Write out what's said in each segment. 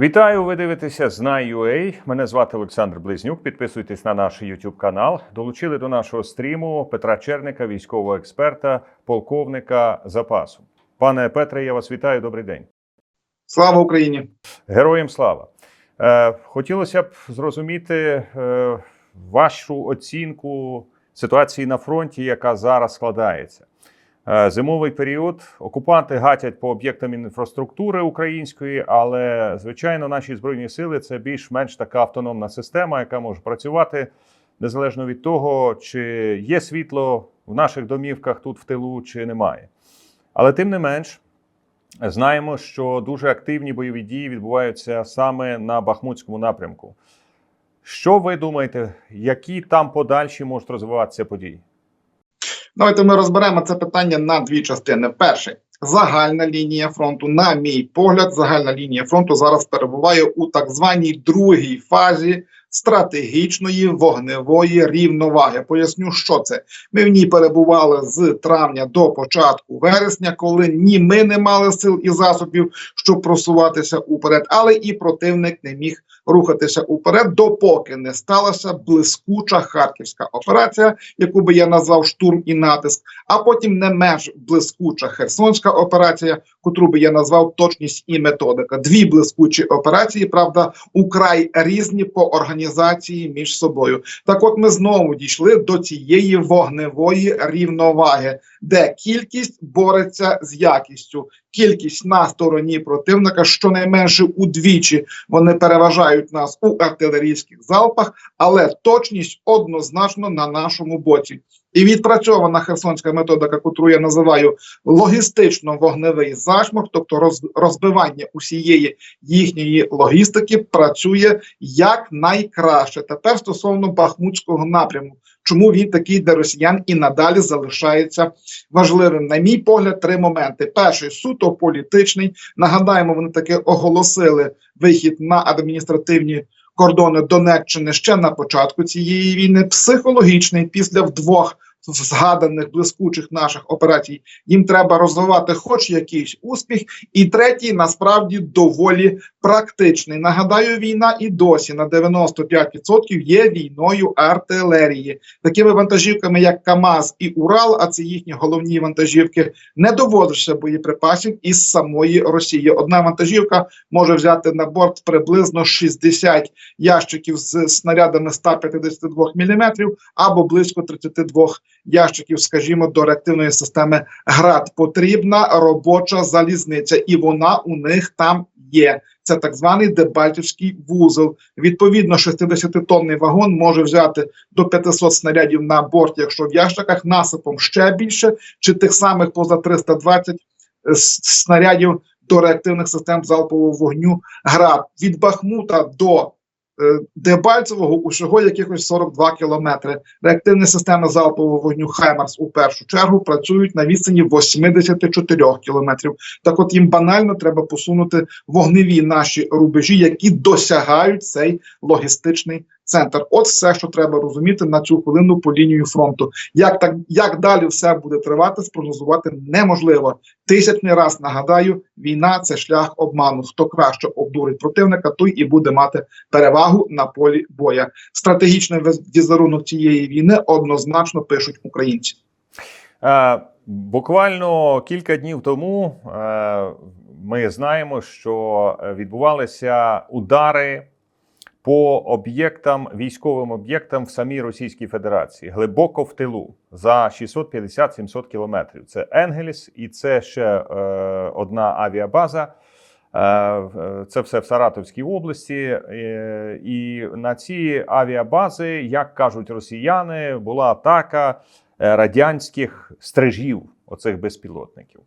Вітаю! Ви дивитеся Знай.ua. Мене звати Олександр Близнюк. Підписуйтесь на наш YouTube канал. Долучили до нашого стріму Петра Черника, військового експерта, полковника запасу. Пане Петре, я вас вітаю. Добрий день. Слава Україні! Героям слава! Е, хотілося б зрозуміти е, вашу оцінку ситуації на фронті, яка зараз складається. Е, Зимовий період окупанти гатять по об'єктам інфраструктури української, але звичайно, наші збройні сили це більш-менш така автономна система, яка може працювати незалежно від того, чи є світло в наших домівках тут в тилу, чи немає. Але тим не менш, знаємо, що дуже активні бойові дії відбуваються саме на Бахмутському напрямку. Що ви думаєте, які там подальші можуть розвиватися події? Давайте ми розберемо це питання на дві частини. Перше, загальна лінія фронту, на мій погляд, загальна лінія фронту зараз перебуває у так званій другій фазі стратегічної вогневої рівноваги. Поясню, що це. Ми в ній перебували з травня до початку вересня, коли ні ми не мали сил і засобів, щоб просуватися уперед, але і противник не міг рухатися уперед, допоки не сталася блискуча харківська операція, яку би я назвав штурм і натиск, а потім не менш блискуча херсонська операція, котру би я назвав точність і методика. Дві блискучі операції, правда, украй різні по організації між собою. Так, от ми знову дійшли до цієї вогневої рівноваги, де кількість бореться з якістю. Кількість на стороні противника щонайменше удвічі вони переважають нас у артилерійських залпах, але точність однозначно на нашому боці. І відпрацьована херсонська методика, котру я називаю логістично-вогневий зашморг, тобто роз, розбивання усієї їхньої логістики, працює як найкраще. Тепер стосовно Бахмутського напряму, чому він такий для росіян і надалі залишається важливим. На мій погляд, три моменти: перший суто політичний. Нагадаємо, вони таки оголосили вихід на адміністративні кордони Донеччини ще на початку цієї війни. Психологічний після вдвох згаданих блискучих наших операцій. Їм треба розвивати хоч якийсь успіх. І третій насправді доволі практичний. Нагадаю, війна і досі на 95% є війною артилерії. Такими вантажівками, як КАМАЗ і Урал, а це їхні головні вантажівки, не доводишся боєприпасів із самої Росії. Одна вантажівка може взяти на борт приблизно 60 ящиків з снарядами 152 мм або близько 32 ящиків, скажімо, до реактивної системи ГРАД. Потрібна робоча залізниця, і вона у них там є. Це так званий Дебальтівський вузол. Відповідно, 60-тонний вагон може взяти до 500 снарядів на борт, якщо в ящиках насипом ще більше, чи тих самих поза 320 снарядів до реактивних систем залпового вогню ГРАД від Бахмута до Дебальцевого усього якихось 42 кілометри. Реактивні системи залпового вогню Хаймарс у першу чергу працюють на відстані 84 кілометрів. Так, от їм банально треба посунути вогневі наші рубежі, які досягають цей логістичний центр. От все, що треба розуміти на цю хвилину по лінію фронту. Як так як далі все буде тривати, спрогнозувати неможливо. Тисячний раз нагадаю, війна це шлях обману. Хто краще обдурить противника, той і буде мати перевагу на полі боя. Стратегічний візерунок цієї війни однозначно пишуть українці. Е, буквально кілька днів тому е, ми знаємо, що відбувалися удари по об'єктам, військовим об'єктам в самій Російській Федерації, глибоко в тилу за 650-700 кілометрів. Це Енгельс і це ще е, одна авіабаза. Е, Це все в Саратовській області, Е, і на ці авіабази, як кажуть росіяни, була атака е, радянських стрижів, оцих безпілотників.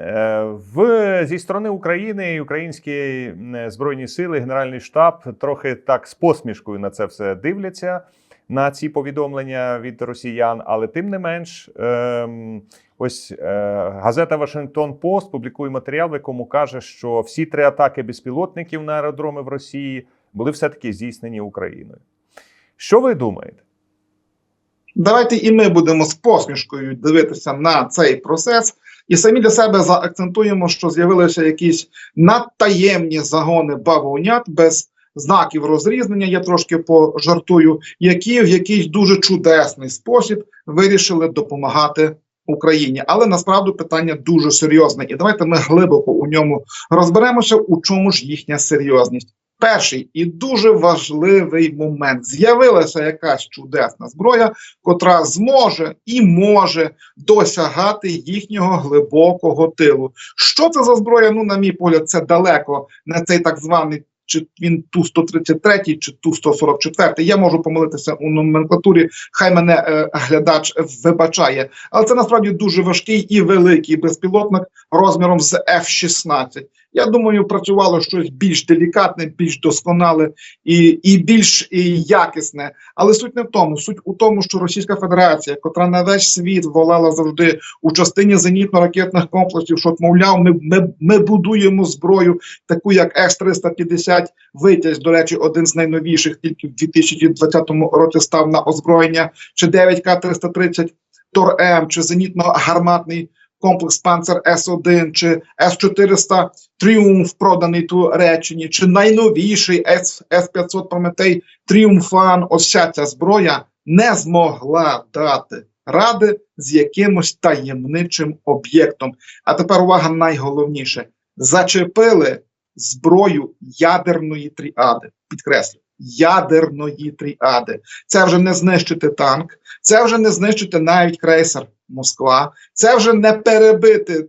Е, в зі сторони України і українські збройні сили, Генеральний штаб трохи так з посмішкою на це все дивляться. На ці повідомлення від росіян, але тим не менш, ем, ось е, газета Вашингтон Пост публікує матеріал, в якому каже, що всі три атаки безпілотників на аеродроми в Росії були все-таки здійснені Україною. Що ви думаєте? Давайте і ми будемо з посмішкою дивитися на цей процес. І самі для себе заакцентуємо, що з'явилися якісь надтаємні загони бавовнят без знаків розрізнення. Я трошки пожартую, які в якийсь дуже чудесний спосіб вирішили допомагати. Україні, але насправді питання дуже серйозне, і давайте ми глибоко у ньому розберемося, у чому ж їхня серйозність. Перший і дуже важливий момент з'явилася якась чудесна зброя, котра зможе і може досягати їхнього глибокого тилу. Що це за зброя? Ну, на мій погляд, це далеко не цей так званий. Чи він ту 133 чи ту 144 Я можу помилитися у номенклатурі. Хай мене е, глядач вибачає, але це насправді дуже важкий і великий безпілотник розміром з F-16. Я думаю, працювало щось більш делікатне, більш досконале і, і більш і якісне. Але суть не в тому. Суть у тому, що Російська Федерація, котра на весь світ волала завжди у частині зенітно-ракетних комплексів, що мовляв, ми, ми, ми будуємо зброю, таку як С-350, витязь, до речі, один з найновіших, тільки в 2020 році став на озброєння, чи 9К-330 Тор-М, чи зенітно-гарматний комплекс Панцер С1 чи С400 Тріумф проданий Туреччині, чи найновіший С500 Прометей Тріумфан. Ось вся ця зброя не змогла дати ради з якимось таємничим об'єктом. А тепер увага найголовніше: зачепили зброю ядерної тріади. Підкреслю. Ядерної тріади. Це вже не знищити танк, це вже не знищити навіть крейсер Москва, це вже не перебити е,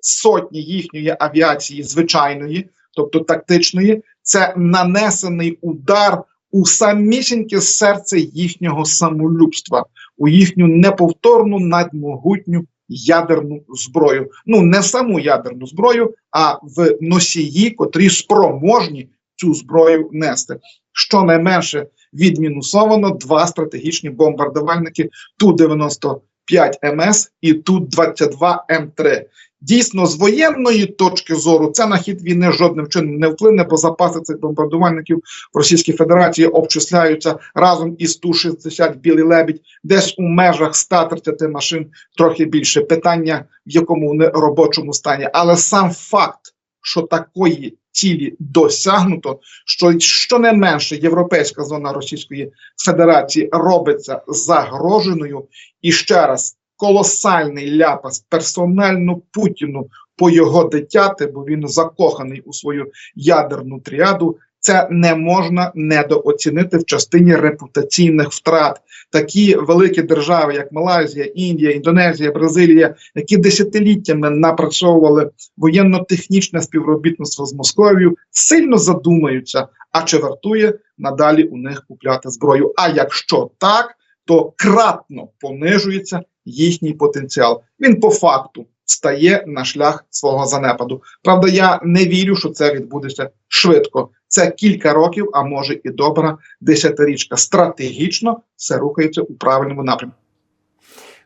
сотні їхньої авіації звичайної, тобто тактичної, це нанесений удар у самісіньке серце їхнього самолюбства, у їхню неповторну надмогутню ядерну зброю. Ну не саму ядерну зброю, а в носії, котрі спроможні цю зброю нести. Щонайменше відмінусовано два стратегічні бомбардувальники Ту-95 МС і Ту-22 М3. Дійсно, з воєнної точки зору це на хід війни жодним чином не вплине, бо запаси цих бомбардувальників в Російській Федерації обчисляються разом із Ту-60 Білий Лебідь, десь у межах 130 машин, трохи більше. Питання в якому вони робочому стані. Але сам факт, що такої цілі досягнуто, що щонайменше європейська зона Російської Федерації робиться загроженою, і ще раз колосальний ляпас персонально Путіну по його дитяти, бо він закоханий у свою ядерну тріаду. Це не можна недооцінити в частині репутаційних втрат. Такі великі держави, як Малайзія, Індія, Індонезія, Бразилія, які десятиліттями напрацьовували воєнно-технічне співробітництво з Московією, сильно задумаються, а чи вартує надалі у них купляти зброю. А якщо так, то кратно понижується їхній потенціал. Він по факту стає на шлях свого занепаду. Правда, я не вірю, що це відбудеться швидко. Це кілька років, а може і добра десятирічка. Стратегічно все рухається у правильному напрямку.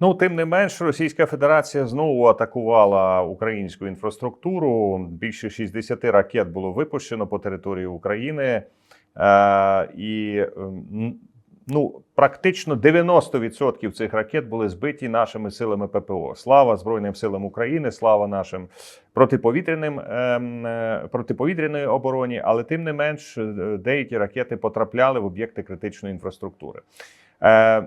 Ну, тим не менш, Російська Федерація знову атакувала українську інфраструктуру. Більше 60 ракет було випущено по території України, е, і м, ну, практично 90% цих ракет були збиті нашими силами ППО. Слава Збройним силам України, слава нашим протиповітряним ем, е, протиповітряної обороні. Але тим не менш, е, деякі ракети потрапляли в об'єкти критичної інфраструктури. Е,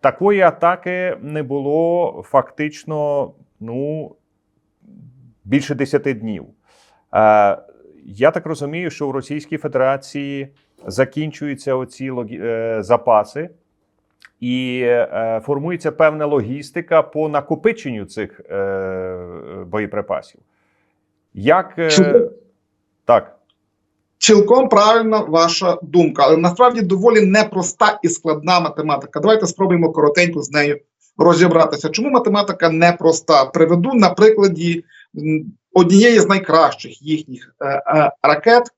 Такої атаки не було фактично ну, більше 10 днів. Е, я так розумію, що в Російській Федерації закінчуються оці е, запаси, і е, формується певна логістика по накопиченню цих е, боєприпасів. Як е, Чудово. так. Цілком правильна ваша думка, але насправді доволі непроста і складна математика. Давайте спробуємо коротенько з нею розібратися. Чому математика непроста? Приведу на прикладі однієї з найкращих їхніх е, е, ракет 3,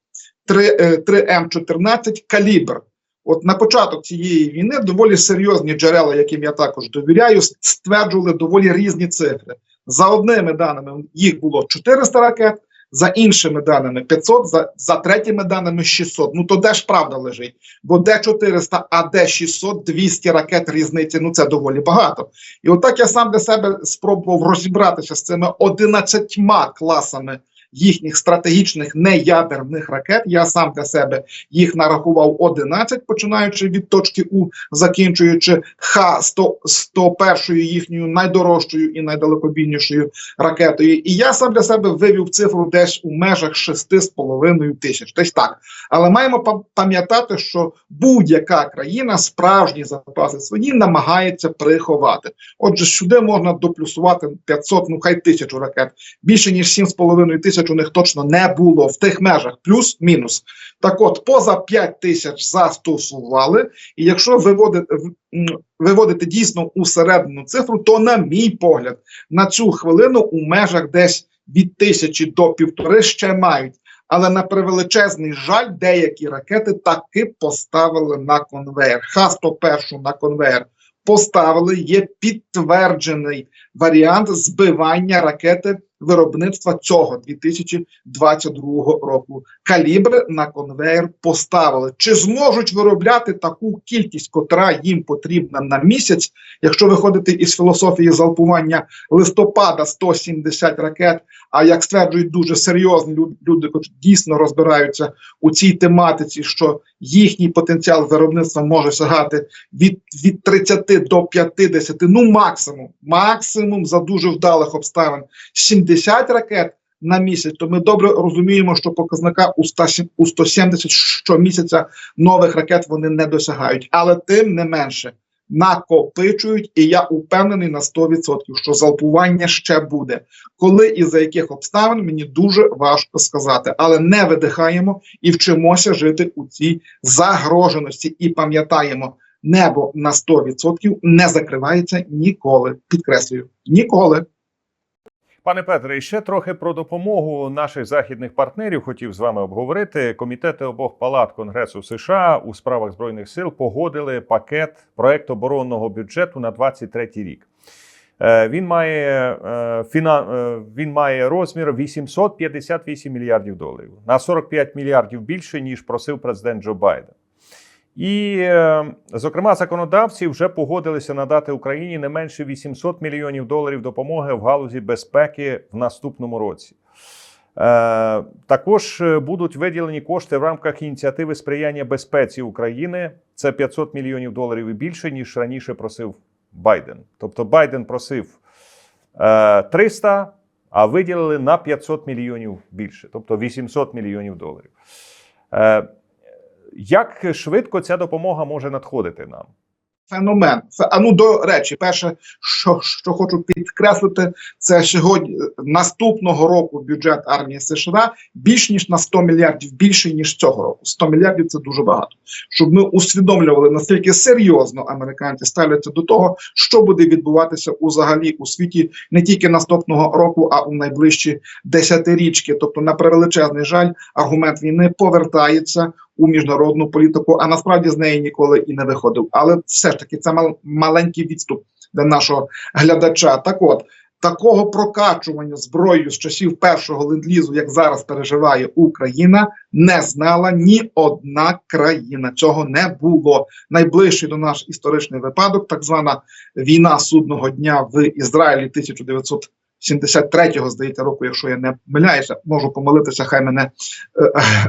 3М14 Калібр. От на початок цієї війни доволі серйозні джерела, яким я також довіряю, стверджували доволі різні цифри. За одними даними їх було 400 ракет, За іншими даними 500, за, за третіми даними 600. Ну то де ж правда лежить? Бо де 400, а де 600, 200 ракет різниці. Ну це доволі багато. І отак я сам для себе спробував розібратися з цими 11 класами їхніх стратегічних неядерних ракет. Я сам для себе їх нарахував 11, починаючи від точки У, закінчуючи Х-101 їхньою найдорожчою і найдалекобійнішою ракетою. І я сам для себе вивів цифру десь у межах 6,5 тисяч. Десь так. Але маємо пам'ятати, що будь-яка країна справжні запаси свої намагається приховати. Отже, сюди можна доплюсувати 500, ну хай тисячу ракет. Більше ніж 7,5 тисяч у них точно не було в тих межах, плюс-мінус. Так от, поза 5 тисяч застосували, і якщо виводити, виводити дійсно усередину цифру, то, на мій погляд, на цю хвилину у межах десь від тисячі до півтори ще мають. Але на превеличезний жаль, деякі ракети таки поставили на конвейер. Х-101 на конвейер поставили. Є підтверджений варіант збивання ракети виробництва цього 2022 року. Калібри на конвейер поставили. Чи зможуть виробляти таку кількість, котра їм потрібна на місяць, якщо виходити із філософії залпування листопада 170 ракет? А як стверджують дуже серйозні лю- люди, котрі дійсно розбираються у цій тематиці, що їхній потенціал виробництва може сягати від, від 30 до 50, ну максимум, максимум за дуже вдалих обставин. 70 ракет на місяць, то ми добре розуміємо, що показника у 100 у 170 щомісяця нових ракет вони не досягають, але тим не менше накопичують, і я упевнений на 100%, що залпування ще буде. Коли і за яких обставин мені дуже важко сказати, але не видихаємо і вчимося жити у цій загроженості. І пам'ятаємо, небо на 100% не закривається ніколи. Підкреслюю, ніколи. Пане Петре, ще трохи про допомогу наших західних партнерів хотів з вами обговорити. Комітети обох палат Конгресу США у справах збройних сил погодили пакет проект оборонного бюджету на 23 рік. Е, Він має е, е, він має розмір 858 мільярдів доларів на 45 мільярдів більше ніж просив президент Джо Байден. І, е, зокрема, законодавці вже погодилися надати Україні не менше 800 мільйонів доларів допомоги в галузі безпеки в наступному році. Е, Також е, будуть виділені кошти в рамках ініціативи сприяння безпеці України. Це 500 мільйонів доларів і більше, ніж раніше просив Байден. Тобто Байден просив е, 300, а виділили на 500 мільйонів більше, тобто 800 мільйонів доларів. Як швидко ця допомога може надходити нам? Феномен. Фе- А ну до речі, перше, що, що хочу підкреслити, це сьогодні наступного року бюджет армії США більш ніж на 100 мільярдів більше ніж цього року. 100 мільярдів це дуже багато. Щоб ми усвідомлювали наскільки серйозно американці ставляться до того, що буде відбуватися узагалі у світі не тільки наступного року, а у найближчі десятирічки. Тобто, на превеличезний жаль, аргумент війни повертається у міжнародну політику, а насправді з неї ніколи і не виходив. Але все ж таки це мал- маленький відступ для нашого глядача. Так от. Такого прокачування зброєю з часів першого ленд-лізу, як зараз переживає Україна, не знала ні одна країна. Цього не було. Найближчий до наш історичний випадок, так звана війна судного дня в Ізраїлі 1900 73-го, здається, року, якщо я не помиляюся, можу помилитися, хай мене е,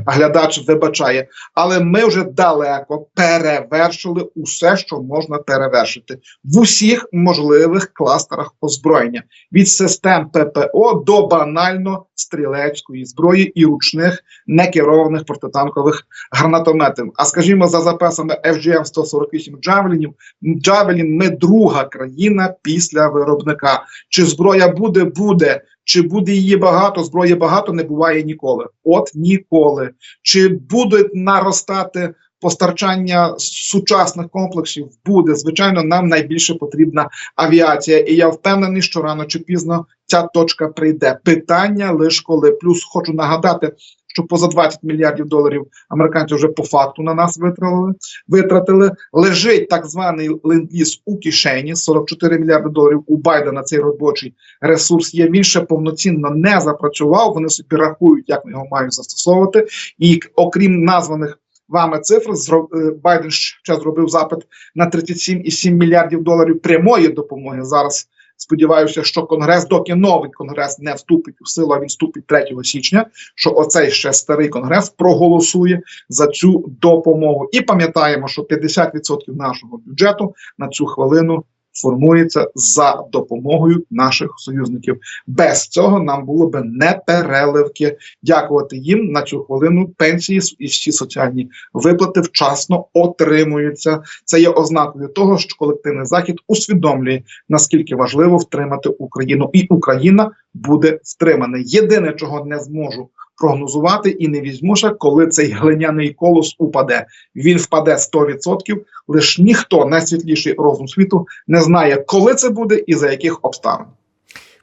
глядач вибачає. Але ми вже далеко перевершили усе, що можна перевершити в усіх можливих кластерах озброєння від систем ППО до банально стрілецької зброї і ручних некерованих протитанкових гранатометів. А скажімо, за запасами FGM 148 Джавелінів, Джавелін ми друга країна після виробника. Чи зброя буде, буде. Чи буде її багато? Зброї багато не буває ніколи. От ніколи. Чи буде наростати постачання сучасних комплексів? Буде. Звичайно, нам найбільше потрібна авіація. І я впевнений, що рано чи пізно ця точка прийде. Питання лише коли. Плюс хочу нагадати, що поза 20 мільярдів доларів американці вже по факту на нас витратили. витратили. Лежить так званий ленд-ліз у кишені 44 мільярди доларів у Байдена. Цей робочий ресурс є. Він ще повноцінно не запрацював. Вони собі рахують, як його мають застосовувати. І окрім названих вами цифр, зро- е, Байден ще зробив запит на 37,7 мільярдів доларів прямої допомоги. Зараз сподіваюся, що конгрес, доки новий конгрес не вступить у силу, а він вступить 3 січня. Що оцей ще старий конгрес проголосує за цю допомогу. І пам'ятаємо, що 50% нашого бюджету на цю хвилину формується за допомогою наших союзників. Без цього нам було би не переливки. Дякувати їм на цю хвилину. Пенсії і всі соціальні виплати вчасно отримуються. Це є ознакою того, що колективний захід усвідомлює наскільки важливо втримати Україну, і Україна буде втримана. Єдине, чого не зможу прогнозувати і не візьмуся, коли цей глиняний колос упаде. Він впаде 100%, лише ніхто найсвітліший розум світу не знає, коли це буде і за яких обставин.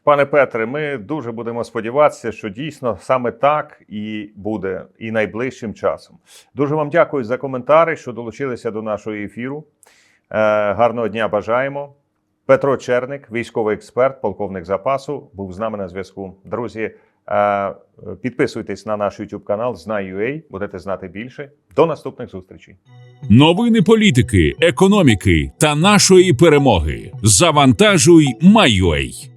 Пане Петре, ми дуже будемо сподіватися, що дійсно саме так і буде і найближчим часом. Дуже вам дякую за коментари, що долучилися до нашого ефіру. Е, гарного дня бажаємо. Петро Черник, військовий експерт, полковник запасу, був з нами на зв'язку. Друзі, підписуйтесь на наш YouTube канал Знай.ua, будете знати більше. До наступних зустрічей. Новини політики, економіки та нашої перемоги. Завантажуй, Майой.